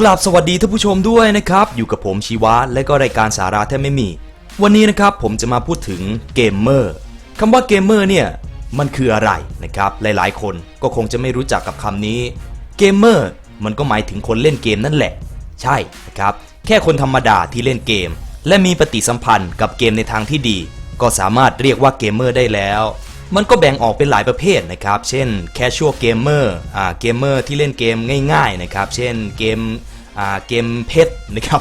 กราบสวัสดีท่านผู้ชมด้วยนะครับ อยู่กับผมชีวะและก็รายการสาระแทบไม่มี วันนี้นะครับผมจะมาพูดถึงเกมเมอร์คำว่าเกมเมอร์เนี่ยมันคืออะไรนะครับหลายๆ คนก็คงจะไม่รู้จักกับคำนี้เกมเมอร์มันก็หมายถึงคนเล่นเกมนั่นแหละ ใช่นะครับแค่คนธรรมดาที่เล่นเกม และมีปฏิสัมพันธ์กับเกมในทางที่ดี ก็สามารถเรียกว่าเกมเมอร์ได้แล้วมันก็แบ่งออกเป็นหลายประเภทนะครับ เช่น casual gamer อ่าเกมเมอร์ที่เล่นเกมง่ายๆนะครับ เช่นเกม เกมเพชรนะครับ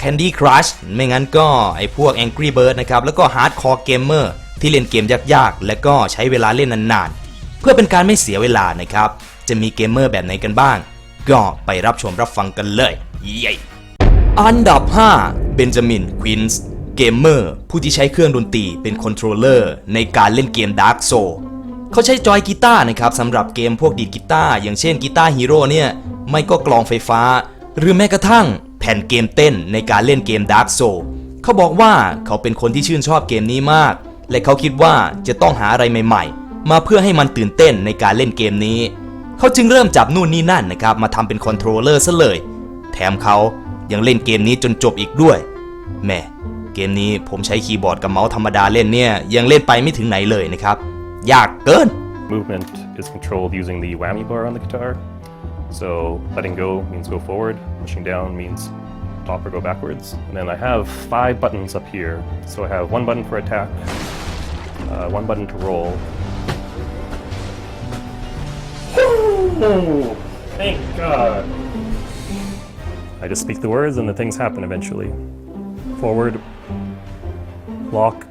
Candy Crush ไม่งั้นก็ไอพวก Angry Bird นะครับ แล้วก็ Hardcore Gamer ที่เล่นเกมยากๆ และก็ใช้เวลาเล่นนานๆ เพื่อเป็นการไม่เสียเวลานะครับ จะมีเกมเมอร์แบบไหนกันบ้าง ก็ไปรับชมรับฟังกันเลยเย้อันดับ 5 เบนจามินควินส์เกมเมอร์ผู้ที่ใช้เครื่องดนตรีเป็นคอนโทรลเลอร์ในการเล่นเกม Dark Soul เขาใช้จอยกีตาร์นะครับสำหรับเกมพวกดีดกีตาร์อย่างเช่นกีตาร์ฮีโร่เนี่ย ไม่ก็กลองไฟฟ้า หรือแม้กระทั่งแผ่นเกมเต้นในการเล่นเกม Dark Soul เขาบอกว่าเขาเป็นคนที่ชื่นชอบเกมนี้มาก และเขาคิดว่าจะต้องหาอะไรใหม่ ๆ มาเพื่อให้มันตื่นเต้นในการเล่นเกมนี้ เขาจึงเริ่มจับนู่นนี่นั่นนะครับมาทำเป็นคอนโทรลเลอร์ซะเลย แถมเขายังเล่นเกมนี้จนจบอีกด้วยแม่เกมนี้ผมใช้คีย์บอร์ดกับเมาส์ธรรมดาเล่นเนี่ย ยังเล่นไปไม่ถึงไหนเลยนะครับ ยากเกิน Movement is controlled using the whammy bar on the guitar. So letting go means go forward, pushing down means stop or go backwards. And then I have five buttons up here. So I have one button for attack, uh, one button to roll. Oh, thank God. I just speak the words and the things happen eventually. Forward, lock,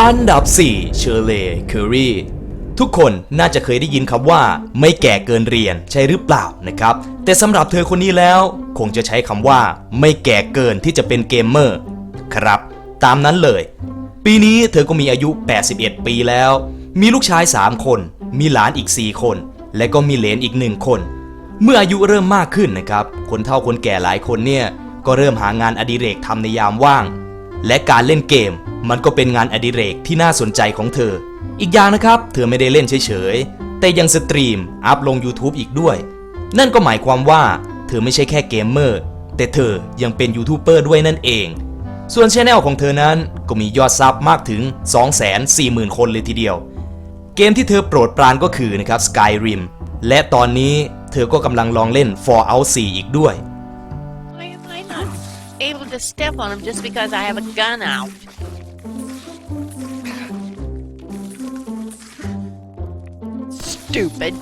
อันดับ 4 เชอร์เลเคอรี ทุกคนน่าจะเคยได้ยินคำว่า ไม่แก่เกินเรียนใช่หรือเปล่านะครับ แต่สำหรับเธอคนนี้แล้ว คงจะใช้คำว่า ไม่แก่เกินที่จะเป็นเกมเมอร์ครับ ตามนั้นเลย ปีนี้เธอก็มีอายุ 81 ปีแล้ว มีลูกชาย 3 คน มีหลานอีก 4 คน และก็มีเหลนอีกหนึ่งคน เมื่ออายุเริ่มมากขึ้นนะครับ คนเฒ่าคนแก่หลายคนเนี่ยก็เริ่มหางานอดิเรกทำในยามว่าง และการเล่นเกมมันก็เป็นงานอดิเรกที่น่าสนใจของเธอ อีกอย่างนะครับ เธอไม่ได้เล่นเฉยๆ แต่ยังสตรีมอัพลง YouTube อีกด้วย นั่นก็หมายความว่าเธอไม่ใช่แค่เกมเมอร์ แต่เธอยังเป็นยูทูบเบอร์ด้วยนั่นเอง ส่วนช anel ของเธอนั้นก็มียอดซับมากถึง 240,000 คนเลยทีเดียว เกมที่เธอโปรดปรานก็คือนะครับ Skyrim และตอนนี้เธอก็กำลังลองเล่น Fallout 4 อีกด้วย Why am I not able to step on him just because I have a gun out? Stupid.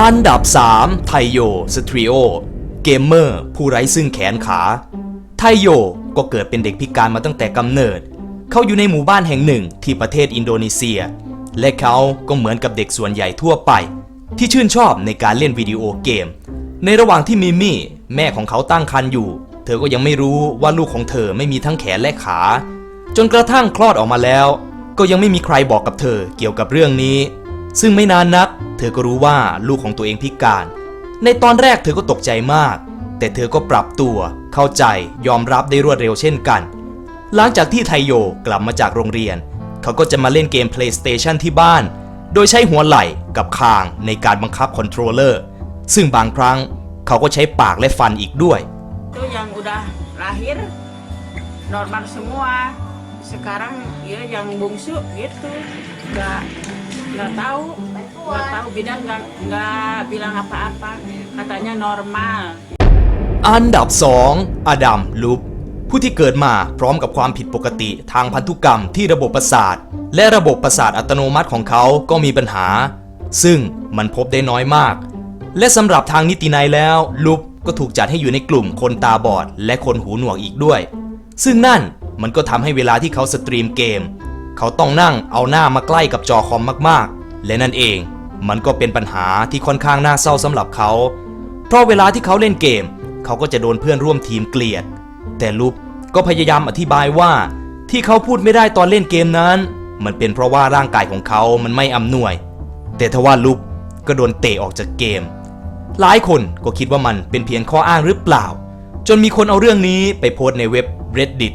อันดับ 3 ไทโยสตรีโอ เกมเมอร์ ผู้ไร้ซึ่งแขนขา ไทโยก็เกิดเป็นเด็กพิการมาตั้งแต่กำเนิด เขาอยู่ในหมู่บ้านแห่งหนึ่งที่ประเทศอินโดนีเซีย และเขาก็เหมือนกับเด็กส่วนใหญ่ทั่วไป ที่ชื่นชอบในการเล่นวิดีโอเกม ในระหว่างที่มิมี่แม่ของเขาตั้งครรภ์อยู่ เธอก็ยังไม่รู้ว่าลูกของเธอไม่มีทั้งแขนและขา จนกระทั่งคลอดออกมาแล้ว ก็ยังไม่มีใครบอกกับเธอเกี่ยวกับเรื่องนี้ ซึ่งไม่นานนัก เธอก็รู้ว่าลูกของตัวเองพิการ ในตอนแรกเธอก็ตกใจมาก แต่เธอก็ปรับตัว เข้าใจยอมรับได้รวดเร็วเช่นกัน หลังจากที่ไทโยกลับมาจากโรงเรียน เขาก็จะมาเล่นเกม PlayStation ที่บ้าน โดยใช้หัวไหล่กับคางในการบังคับคอนโทรลเลอร์ซึ่งบางครั้งเขาก็ใช้ปากและฟันอีกด้วย itu yang udah lahir normal semua sekarang ya yang bungsu gitu nggak nggak tahu nggak tahu bidan nggak nggak bilang apa-apa katanya normal อันดับ 2 อดัมลูปผู้ที่เกิดมาพร้อมกับความผิดปกติทางพันธุกรรมที่ระบบประสาท และระบบประสาทอัตโนมัติของเขาก็มีปัญหา ซึ่งมันพบได้น้อยมาก และสำหรับทางนิตินัยแล้วลูปก็ถูกจัดให้อยู่ในกลุ่มคนตาบอด และคนหูหนวกอีกด้วย ซึ่งนั่น มันก็ทำให้เวลาที่เขาสตรีมเกม เขาต้องนั่งเอาหน้ามาใกล้กับจอคอมมากๆ และนั่นเอง มันก็เป็นปัญหาที่ค่อนข้างน่าเศร้าสำหรับเขา เพราะเวลาที่เขาเล่นเกม เขาก็จะโดนเพื่อนร่วมทีมเกลียด แต่ลูปก็พยายามอธิบายว่า ที่เขาพูดไม่ได้ตอนเล่นเกมนั้น มันเป็นเพราะว่าร่างกายของเขามันไม่อำนวย แต่ทว่าลูปก็โดนเตะออกจากเกม หลายคนก็คิดว่ามันเป็นเพียงข้ออ้างหรือเปล่า จนมีคนเอาเรื่องนี้ไปโพสในเว็บ reddit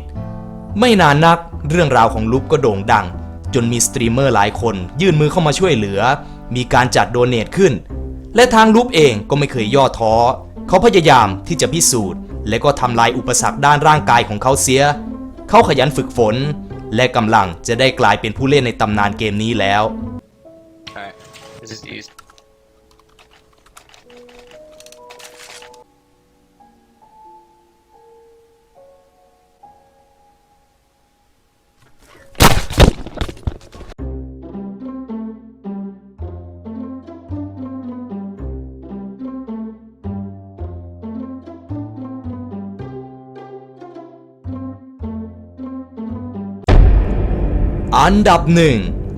ไม่นานนักเรื่องราวของลุปก็โด่งดัง จนมีสตรีมเมอร์หลายคน ยื่นมือเข้ามาช่วยเหลือ มีการจัดโดเนทขึ้น และทางลูปเองก็ไม่เคยย่อท้อ เขาพยายามที่จะพิสูจน์ และก็ทำลายอุปสรรคด้านร่างกายของเขาเสีย เขาขยันฝึกฝน และกำลังจะได้กลายเป็นผู้เล่นในตำนานเกมนี้แล้ว Alright, this is easy. อันดับหนึ่ง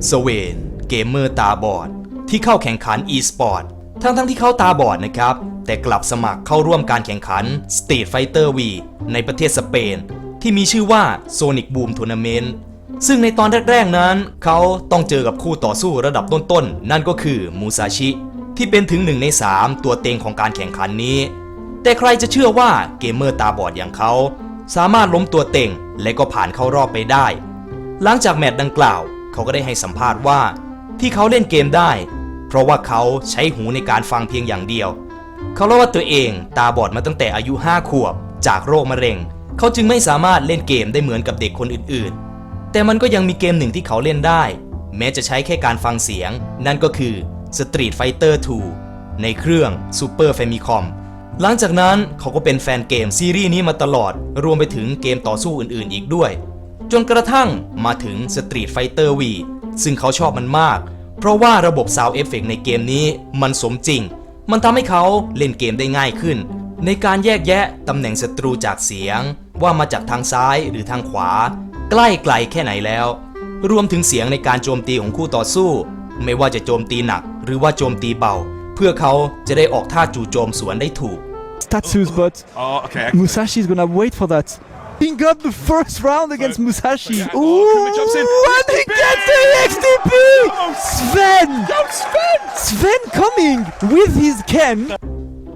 สเวนเกมเมอร์ตาบอด ที่เข้าแข่งขัน e-sport ทั้งทั้งๆที่เขาตาบอดนะครับ แต่กลับสมัครเข้าร่วมการแข่งขัน Street Fighter V ในประเทศสเปน ที่มีชื่อว่า Sonic Boom Tournament ซึ่งในตอนแรก ๆ นั้น เขาต้องเจอกับคู่ต่อสู้ระดับต้นๆนั่นก็คือมูซาชิ ที่เป็นถึงหนึ่งใน 3 ตัวเต็งของการแข่งขันนี้ แต่ใครจะเชื่อว่าเกมเมอร์ตาบอดอย่างเขา สามารถล้มตัวเต็งและก็ผ่านเข้ารอบไปได้ หลังจากแมตช์ดังกล่าว เขาก็ได้ให้สัมภาษณ์ว่า ที่เขาเล่นเกมได้ เพราะว่าเขาใช้หูในการฟังเพียงอย่างเดียว เขาเล่าว่าตัวเองตาบอดมาตั้งแต่อายุ 5 ขวบ จากโรคมะเร็ง เขาจึงไม่สามารถเล่นเกมได้เหมือนกับเด็กคนอื่นๆ แต่มันก็ยังมีเกมหนึ่งที่เขาเล่นได้ แม้จะใช้แค่การฟังเสียง นั่นก็คือ Street Fighter 2 ในเครื่อง Super Famicom หลังจากนั้นเขาก็เป็นแฟนเกมซีรีส์นี้มาตลอด รวมไปถึงเกมต่อสู้อื่นๆ อีกด้วย จนกระทั่งมาถึง Street Fighter V ซึ่งเขาชอบมันมาก เพราะว่าระบบ Sound Effect ในเกมนี้มันสมจริง มันทำให้เขาเล่นเกมได้ง่ายขึ้น ในการแยกแยะตำแหน่งศัตรูจากเสียง ว่ามาจากทางซ้ายหรือทางขวา ใกล้ไกลแค่ไหนแล้ว รวมถึงเสียงในการโจมตีของคู่ต่อสู้ ไม่ว่าจะโจมตีหนัก หรือว่าโจมตีเบา เพื่อเขาจะได้ออกท่าจู่โจมสวนได้ถูก Tatsu's but Oh, okay. Musashi is gonna wait for that. He got the first round against Musashi. Okay. Ooh, Oh, Kuma jumps in. and he gets the XTP! Sven! Sven coming with his Ken.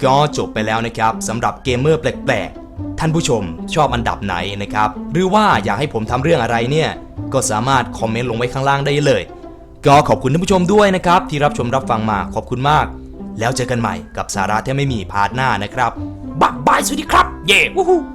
ก็จบไปแล้วนะครับสำหรับเกมเมอร์แปลกๆ ท่านผู้ชมชอบอันดับไหนนะครับ หรือว่าอยากให้ผมทำเรื่องอะไรเนี่ย ก็สามารถคอมเมนต์ลงไว้ข้างล่างได้เลย ก็ขอบคุณท่านผู้ชมด้วยนะครับ ที่รับชมรับฟังมาขอบคุณมาก แล้วเจอกันใหม่กับสาระที่ไม่มีพาร์ทหน้านะครับบักบายสวัสดีครับ เย้วู้ฮู้